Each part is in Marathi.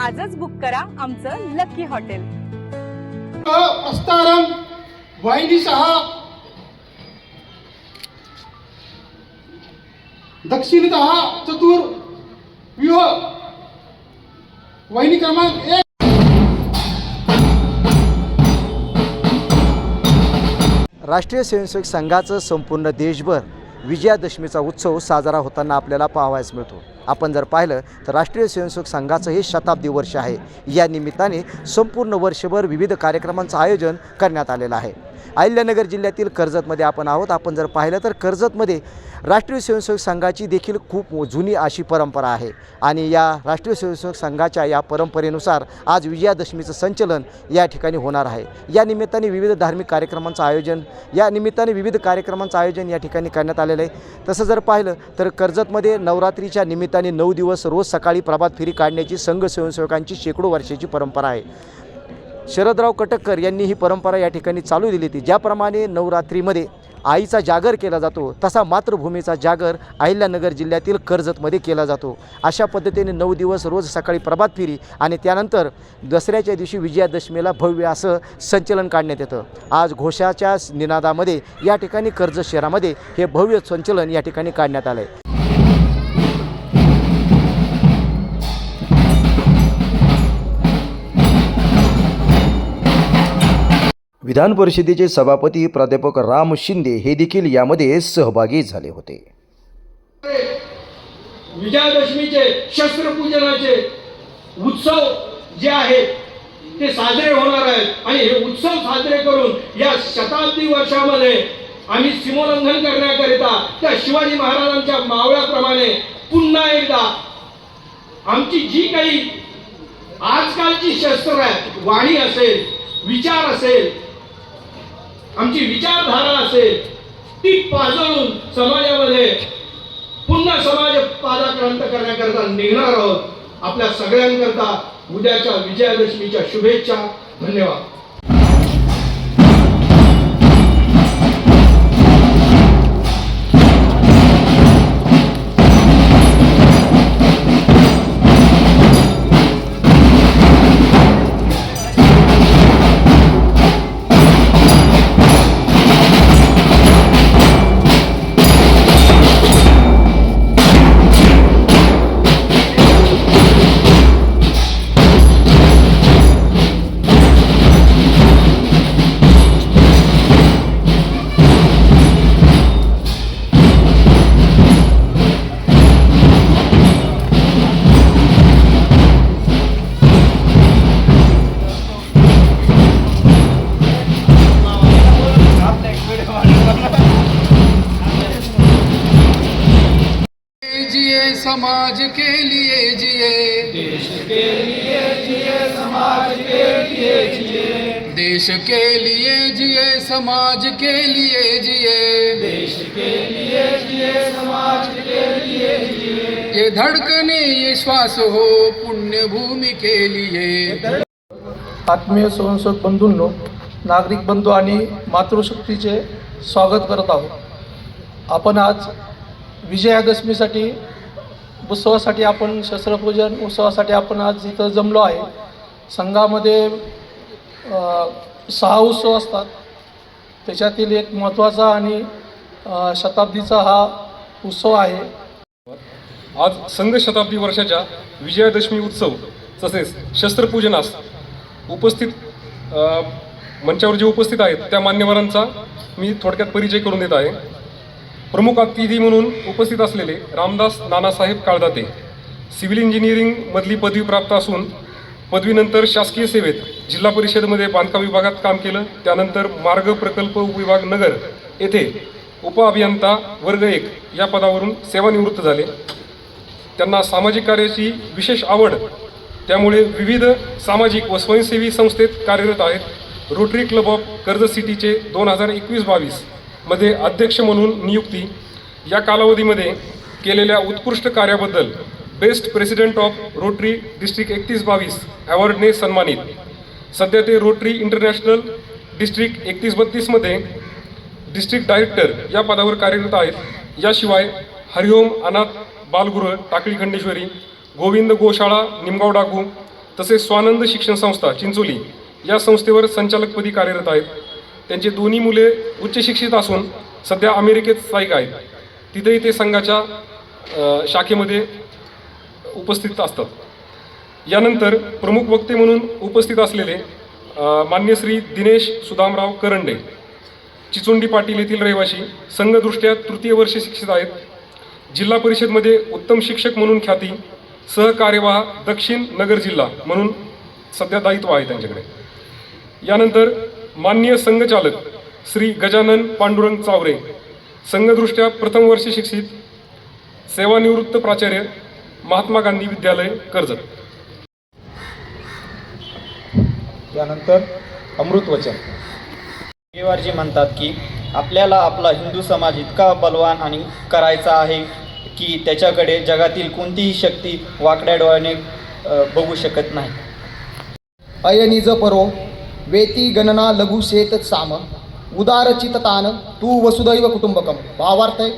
आजच बुक करा आमचं लकी हॉटेल. प्रस्तारम वाहिनीसह दक्षिणतः चतुर व्यूह. वाहिनी क्रमांक एक. राष्ट्रीय स्वयंसेवक संघाचं संपूर्ण देशभर विजयादशमीचा उत्सव साजरा होताना आपल्याला पाहावयास मिळतो. आपण जर पाहिलं तर राष्ट्रीय स्वयंसेवक संघाचं हे शताब्दी वर्ष आहे. या निमित्ताने संपूर्ण वर्षभर विविध कार्यक्रमांचं आयोजन करण्यात आलेलं आहे. अहिल्यानगर जिल्ह्यातील कर्जतमध्ये आपण आहोत. आपण जर पाहिलं तर कर्जतमध्ये राष्ट्रीय स्वयंसेवक संघाची देखील खूप जुनी अशी परंपरा आहे. आणि या राष्ट्रीय स्वयंसेवक संघाच्या या परंपरेनुसार आज विजयादशमीचं संचलन या ठिकाणी होणार आहे. या निमित्ताने विविध धार्मिक कार्यक्रमांचं आयोजन या निमित्ताने विविध कार्यक्रमांचं आयोजन या ठिकाणी करण्यात आलेलं आहे. तसं जर पाहिलं तर कर्जतमध्ये नवरात्रीच्या निमित्त निमित्ताने नऊ दिवस रोज सकाळी प्रभात फेरी काढण्याची संघ स्वयंसेवकांची शेकडो वर्षाची परंपरा आहे. शरदराव कटककर यांनी ही परंपरा या ठिकाणी चालू दिली होती. ज्याप्रमाणे नवरात्रीमध्ये आईचा जागर केला जातो तसा मातृभूमीचा जागर अहिल्यानगर जिल्ह्यातील कर्जतमध्ये केला जातो. अशा पद्धतीने नऊ दिवस रोज सकाळी प्रभात फेरी आणि त्यानंतर दसऱ्याच्या दिवशी विजयादशमीला भव्य असं संचलन काढण्यात येतं. आज घोषाच्या निनादामध्ये या ठिकाणी कर्जत शहरामध्ये हे भव्य संचलन या ठिकाणी काढण्यात आलं आहे विधान परिषदेचे सभापती प्राध्यापक राम शिंदे हे देखील यामध्ये सहभागी झाले होते. विजयादशमीचे शस्त्रपूजनाचे उत्सव जे आहेत ते साजरे होणार आहेत. आणि हे उत्सव साजरे करून या शताब्दी वर्षामध्ये आम्ही सीमोल्लंघन करण्याकरिता त्या शिवाजी महाराजांच्या मावळ्याप्रमाणे पुन्हा एकदा आमची जी काही आजकालची शस्त्र आहेत वाणी असेल विचार असेल आमची विचारधारा असेल ती पाजळून समाजामध्ये पुन्हा समाज पादाक्रांत करण्याकरता निघणार आहोत. आपल्या सगळ्यांकरता उद्याच्या विजयादशमीच्या शुभेच्छा. धन्यवाद. देश के लिए जिए समाज के लिए जिए। देश के लिए जिए समाज के लिए जिए। ये धड़कने ये श्वास हो पुण्य भूमि के लिए। आत्मीय स्वयंसेवक बंधूंनो नागरिक बंधू आणि मातृशक्तीचे स्वागत करत आहोत. आपण आज विजयादशमीसाठी उत्सवासाठी आपण शस्त्रपूजन उत्सवासाठी आपण आज इथं जमलो आहे. संघामध्ये सहा उत्सव असतात. त्याच्यातील एक महत्त्वाचा आणि शताब्दीचा हा उत्सव आहे. आज संघ शताब्दी वर्षाच्या विजयादशमी उत्सव तसेच शस्त्रपूजनास उपस्थित मंचावर जे उपस्थित आहेत त्या मान्यवरांचा मी थोडक्यात परिचय करून देत आहे. प्रमुख अतिथी म्हणून उपस्थित असलेले रामदास नानासाहेब काळदाते सिव्हिल इंजिनिअरिंगमधली पदवी प्राप्त असून पदवीनंतर शासकीय सेवेत जिल्हा परिषदमध्ये बांधकाम विभागात काम केलं. त्यानंतर मार्ग प्रकल्प उपविभाग नगर येथे उपअभियंता वर्ग एक या पदावरून सेवानिवृत्त झाले. त्यांना सामाजिक कार्याची विशेष आवड. त्यामुळे विविध सामाजिक व स्वयंसेवी संस्थेत कार्यरत आहेत. रोटरी क्लब ऑफ कर्जत सिटीचे दोन हजार एकवीस बावीसमध्ये अध्यक्ष म्हणून नियुक्ती. या कालावधीमध्ये केलेल्या उत्कृष्ट कार्याबद्दल best president of Rotary district एकतीस बावीस अवॉर्डने सन्मानित. सध्या ते रोटरी इंटरनॅशनल डिस्ट्रिक्ट एकतीस बत्तीसमध्ये डिस्ट्रिक्ट डायरेक्टर या पदावर कार्यरत आहेत. याशिवाय हरिओम अनाथ बालगृह टाकळी खंडेश्वरी गोविंद गोशाळा निमगाव डाकू तसेच स्वानंद शिक्षण संस्था चिंचोली या संस्थेवर संचालकपदी कार्यरत आहेत. त्यांचे दोन्ही मुले उच्च शिक्षित असून सध्या अमेरिकेत स्थायिक आहेत. तिथेही ते संघाच्या शाखेमध्ये उपस्थित असतात. यानंतर प्रमुख वक्ते म्हणून उपस्थित असलेले मान्य श्री दिनेश सुदामराव करंडे चिचोंडी पाटील येथील रहिवासी संघदृष्ट्या तृतीय वर्ष शिक्षित आहेत. जिल्हा परिषदमध्ये उत्तम शिक्षक म्हणून ख्याती सहकार्यवाह दक्षिण नगर जिल्हा म्हणून सध्या दायित्व आहे त्यांच्याकडे. यानंतर मान्य संघचालक श्री गजानन पांडुरंग चावरे संघदृष्ट्या प्रथम वर्ष शिक्षित सेवानिवृत्त प्राचार्य महात्मा गांधी विद्यालय कर्जत. त्यानंतर अमृतवचन जी म्हणतात की आपल्याला आपला हिंदू समाज इतका बलवान आणि करायचा आहे की त्याच्याकडे जगातील कोणतीही शक्ती वाकड्या डोळ्याने बघू शकत नाही. अयनिज परो वेती गणना लघु शेत साम उदार चिततान तू वसुदैव कुटुंबकम भावार्थ है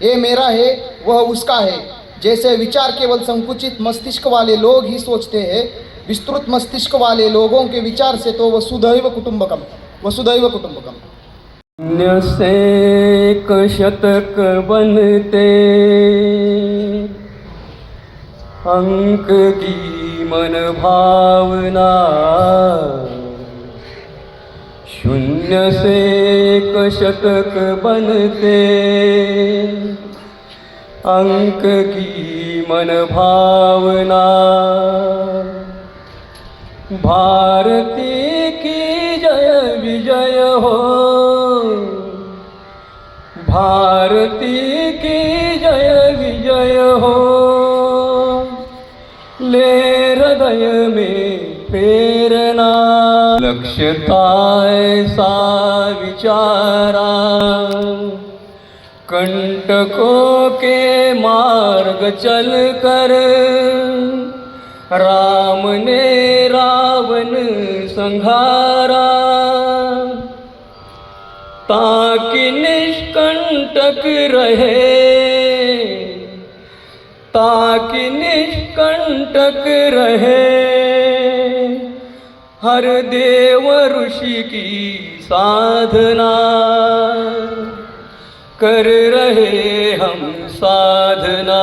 ये मेरा है वह उसका है. जैसे विचार केवल संकुचित मस्तिष्क वाले लोग ही सोचते हैं, विस्तृत मस्तिष्क वाले लोगों के विचार से तो वसुदैव कुटुंबकम वसुदैव कुटुंबकम। से शतक बनते, अंक की मन भावना, शून्य से शतक बनते। अंक की मन भावना भारती की जय विजय हो। भारती की जय विजय हो। ले हृदय में प्रेरणा। लक्ष्यता ऐसा विचारा। कंटकों के मार्ग चल कर। राम ने रावण संघारा ताकि निष्कंटक रहे। ताकि निष्कंटक रहे। हर देव ऋषि की साधना। कर रहे हम साधना।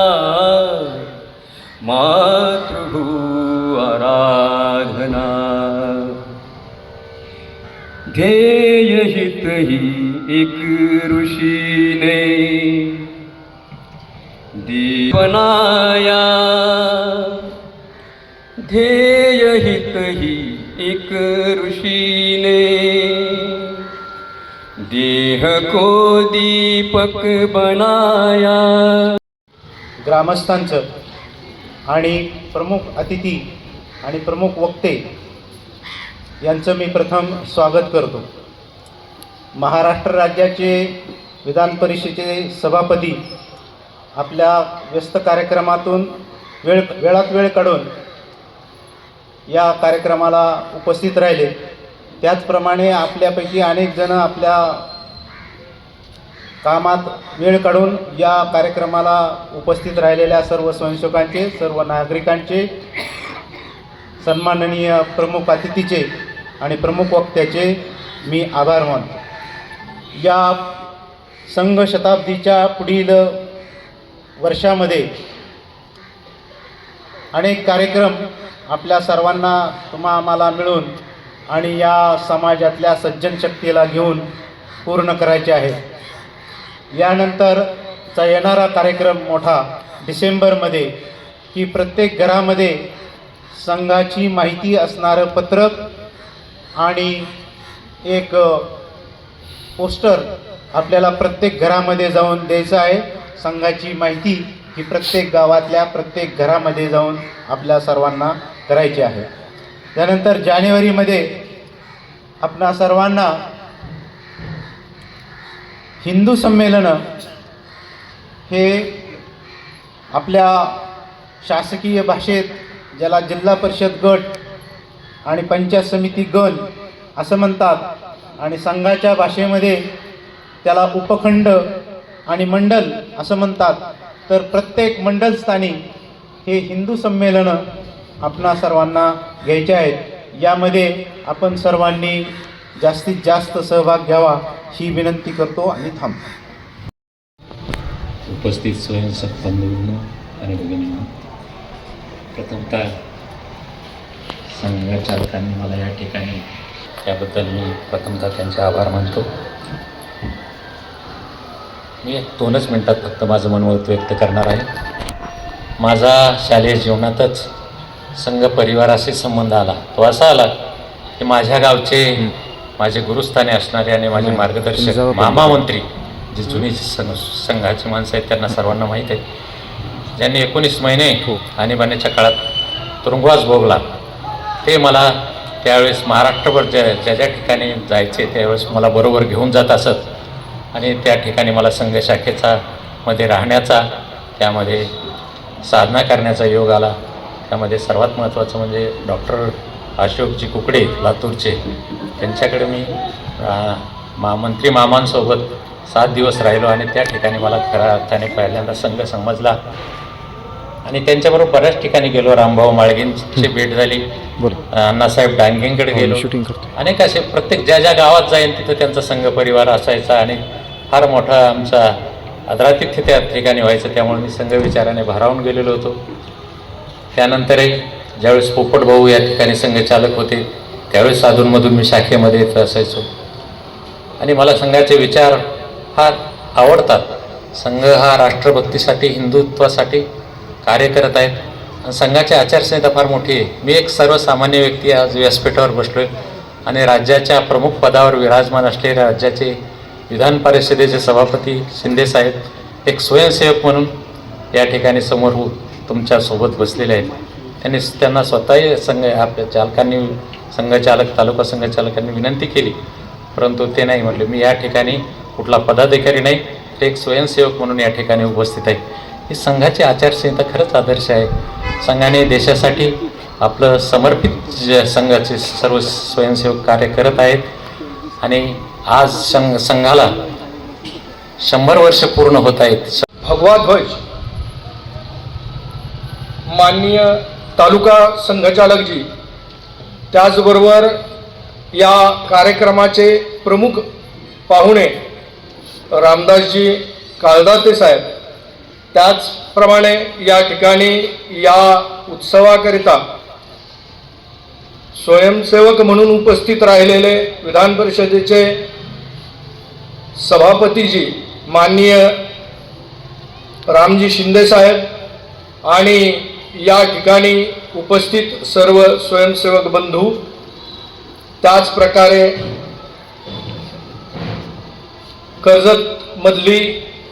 मातृभू आराधना। ध्येय हित ही एक ऋषि ने दीपनाया। ध्येय देह को दीपक बनाया। ग्रामस्थांचं आणि प्रमुख अतिथी आणि प्रमुख वक्ते यांचं मी प्रथम स्वागत करतो. महाराष्ट्र राज्याचे विधान परिषदेचे सभापती आपल्या व्यस्त कार्यक्रमातून वेळ वेळात वेळ काढून या कार्यक्रमाला उपस्थित राहिले. त्याचप्रमाणे आपल्यापैकी अनेक जण आपल्या कामात वेळ काढून या कार्यक्रमाला उपस्थित राहिलेल्या सर्व स्वयंसेवकांचे सर्व नागरिकांचे सन्माननीय प्रमुख अतिथीचे आणि प्रमुख वक्त्याचे मी आभार मानतो. या संघ शताब्दीच्या पुढील वर्षामध्ये अनेक कार्यक्रम आपल्या सर्वांना तुम्हा आम्हाला मिळून आणि या समाजातल्या सज्जन शक्तीला घेऊन पूर्ण करायचे आहे. यानंतरचा येणारा कार्यक्रम मोठा डिसेंबरमध्ये की प्रत्येक घरामध्ये संघाची माहिती असणारं पत्रक आणि एक पोस्टर आपल्याला प्रत्येक घरामध्ये जाऊन द्यायचं आहे. संघाची माहिती ही प्रत्येक गावातल्या प्रत्येक घरामध्ये जाऊन आपल्या सर्वांना करायची आहे. त्यानंतर जानेवारीमध्ये आपणा सर्वांना हिंदू संमेलनं हे आपल्या शासकीय भाषेत ज्याला जिल्हा परिषद गट आणि पंचायत समिती गण असं म्हणतात आणि संघाच्या भाषेमध्ये त्याला उपखंड आणि मंडल असं म्हणतात तर प्रत्येक मंडलस्थानी हे हिंदू संमेलनं आपणा सर्वांना घ्यायचे आहेत. यामध्ये आपण सर्वांनी जास्तीत जास्त सहभाग घ्यावा ही विनंती करतो आणि थांबतो. उपस्थित स्वयंसेवक बंधूंना आणि भगिनींना प्रथमतः संघचालकांनी मला या ठिकाणी त्याबद्दल मी प्रथमतः त्यांचे आभार मानतो. मी दोनच मिनटात फक्त माझं मनोगत व्यक्त करणार आहे. माझा शालेय जीवनातच संघ परिवाराशी संबंध आला. तो असा आला की माझ्या गावचे माझे गुरुस्थानी असणारे आणि माझे मार्गदर्शक मामा मंत्री जे जुनी संघ संघाची माणसं आहेत त्यांना सर्वांना माहीत आहे. ज्यांनी एकोणीस महिने आणीबाणीच्या काळात तुरुंगवास भोगला ते मला त्यावेळेस महाराष्ट्रभर ज्या ज्या ज्या ठिकाणी जायचे त्यावेळेस मला बरोबर घेऊन जात असत. आणि त्या ठिकाणी मला संघ शाखेचा मध्ये राहण्याचा त्यामध्ये साधना करण्याचा योग आला. त्यामध्ये सर्वात महत्त्वाचं म्हणजे डॉक्टर अशोकजी कुकडे लातूरचे. त्यांच्याकडे मी मा मंत्री मामांसोबत सात दिवस राहिलो आणि त्या ठिकाणी मला खऱ्या अर्थाने पहिल्यांदा संघ समजला. आणि त्यांच्याबरोबर बऱ्याच ठिकाणी गेलो रामभाऊ माळगींची भेट झाली. बोला अण्णासाहेब डांगेंकडे गेलो. शूटिंग करतो. अनेक असे प्रत्येक ज्या ज्या गावात जाईल तिथं त्यांचा संघ परिवार असायचा आणि फार मोठा आमचा आदरातिथ्य त्या ठिकाणी व्हायचं त्यामुळे मी संघ विचाराने भारावून गेलेलो होतो. त्यानंतरही ज्यावेळेस पोपट भाऊ या ठिकाणी संघचालक होते त्यावेळेस साधूंमधून मी शाखेमध्ये येत असायचो. आणि मला संघाचे विचार फार आवडतात. संघ हा राष्ट्रभक्तीसाठी हिंदुत्वासाठी कार्य करत आहेत आणि संघाची आचारसंहिता फार मोठी आहे. मी एक सर्वसामान्य व्यक्ती आज व्यासपीठावर बसलो आहे आणि राज्याच्या प्रमुख पदावर विराजमान असलेले राज्याचे विधान परिषदेचे सभापती शिंदेसाहेब एक स्वयंसेवक म्हणून या ठिकाणी समोर उ- तुमच्यासोबत बसलेले आहेत. त्यांनी त्यांना स्वतःही संघ आपल्या चालकांनी संघचालक तालुका संघचालकांनी विनंती केली. परंतु ते नाही म्हटले मी या ठिकाणी कुठला पदाधिकारी नाही ते एक स्वयंसेवक म्हणून या ठिकाणी उपस्थित आहे. ही संघाची आचारसंहिता खरंच आदर्श आहे. संघाने देशासाठी आपलं समर्पित ज संघाचे सर्व स्वयंसेवक कार्य करत आहेत. आणि आज संघ संघाला शंभर वर्ष पूर्ण होत आहेत. भगवा ध्वज. माननीय तालुका संघचालकजी त्याचबरोबर या कार्यक्रमाचे प्रमुख पाहुणे रामदासजी काळदाते साहेब त्याचप्रमाणे या ठिकाणी या उत्सवाकरिता स्वयंसेवक म्हणून उपस्थित राहिलेले विधान परिषदेचे सभापतीजी माननीय रामजी शिंदे साहेब आणि या ठिकाणी उपस्थित सर्व स्वयंसेवक बंधू त्याचप्रकारे कर्जतमधली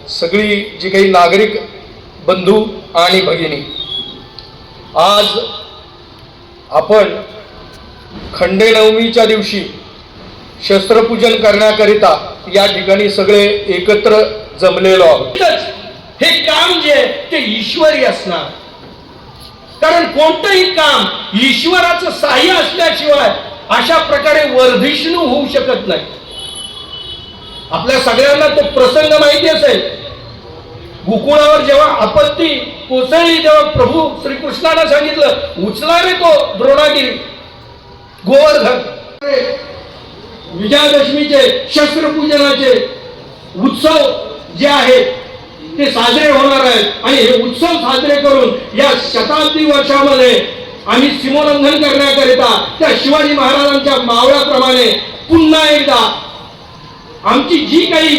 सगळी जी काही नागरिक बंधू आणि भगिनी आज आपण खंडेनवमीच्या दिवशी शस्त्रपूजन करण्याकरिता या ठिकाणी सगळे एकत्र जमलेलो आहोत. हे काम जे आहे ते ईश्वरी असणार. कारण कोणतंही काम ईश्वराचं साह्य असल्याशिवाय अशा प्रकारे वर्धिष्णू होऊ शकत नाही. आपल्या सगळ्यांना तो प्रसंग माहिती असेल. गोकुळावर जेव्हा आपत्ती कोसळली तेव्हा प्रभू श्रीकृष्णाने सांगितलं उचला रे तो द्रोणागिरी गोवर्धन. विजयादशमीचे शस्त्रपूजनाचे उत्सव जे आहेत ते साजरे होणार आहेत. आणि हे उत्सव साजरे करून या शताब्दी वर्षामध्ये आम्ही सीमोल्लंघन करण्याकरिता त्या शिवाजी महाराजांच्या मावळ्याप्रमाणे पुन्हा एकदा आमची जी काही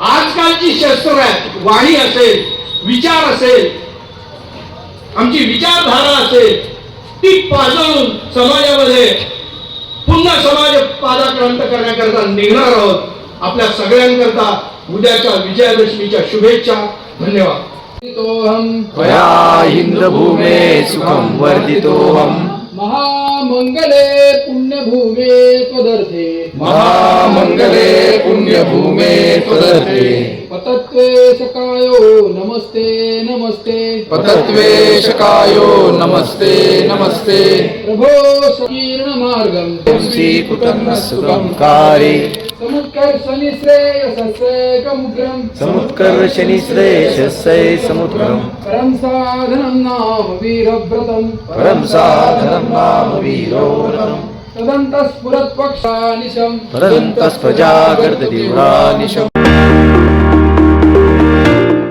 आजकालची शस्त्र आहे वाणी असेल विचार असेल आमची विचारधारा असेल ती पाजळून समाजामध्ये पुन्हा समाज पादाक्रांत करण्याकरता निघणार आहोत. आपल्या सगळ्यांकरता उद्याच्या विजयादशमीच्या शुभेच्छा धन्यवाद. त्वया हिंदभूमे सुखं वर्धितोऽहम् महामंगले पुण्यभूमे त्वदर्थे। महामंगले पुण्यभूमे त्वदर्थे। पतत्वे ेषाय नमस्ते नमस्ते। पतत्वे शकायो नमस्ते नमस्ते। प्रभोर्णमार्गं सीत पुरंकारे कारि शनिश्चय समुत्कर्षनिश्रे समुद्रम्। परम् साधनम् नाम वीरव्रतम्। परम् साधनम् नाम वीरोपक्षानिशन्तस्प्रजागर्दीहानिशम्